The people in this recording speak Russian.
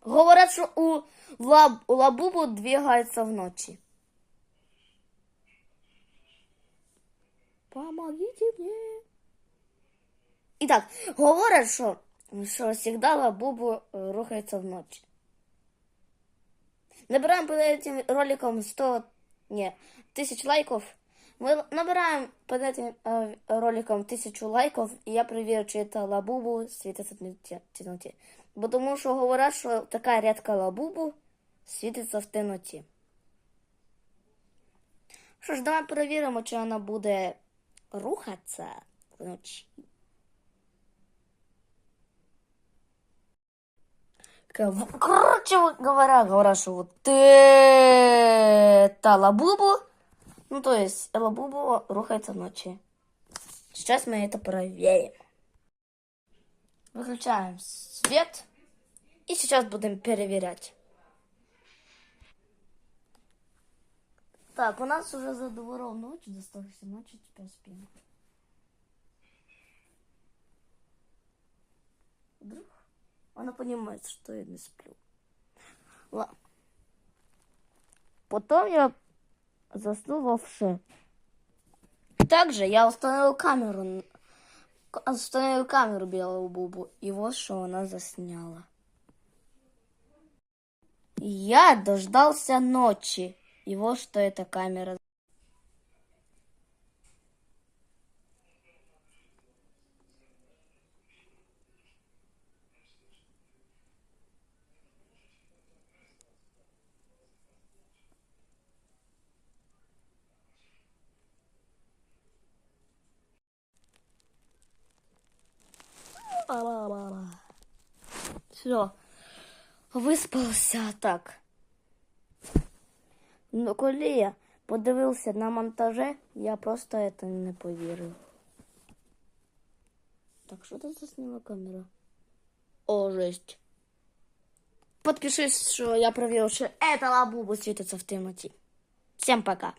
Говорять, що у, лаб, у лабубу двигається вночі. Помогите мне. І так, говорять, що, що завжди лабубу е, рухається вночі. Набираем под этим роликом 100, не, тысяч лайков. Мы набираем под этим э, роликом тысячу лайков, и я проверю, чи это лабубу світиться в темноті- темноті. Бо тому що говорять, що така рядка лабубу світиться в темноті. Що ж, давай перевіримо, чи вона буде рухатися вночі. Кор- Короче говоря, говорят, что вот это лабубу, ну то есть лабубу рухается ночи. Сейчас мы это проверим. Выключаем свет и сейчас будем переверять. Так, у нас уже за двором ночь, достаточно ночи, теперь спим. Вдруг она понимает, что я не сплю. Ладно. Потом я заснул вовше. Также я установил камеру. Установил камеру белого бубу. И вот что она засняла. Я дождался ночи. И вот что эта камера. Все. Виспався так. Ну, коли я подивився на монтаже, я просто это не повірив. Так, що це засняла камера? О, жесть. Подпишись, що я провів, що это лабубу світиться в темноті. Всем пока.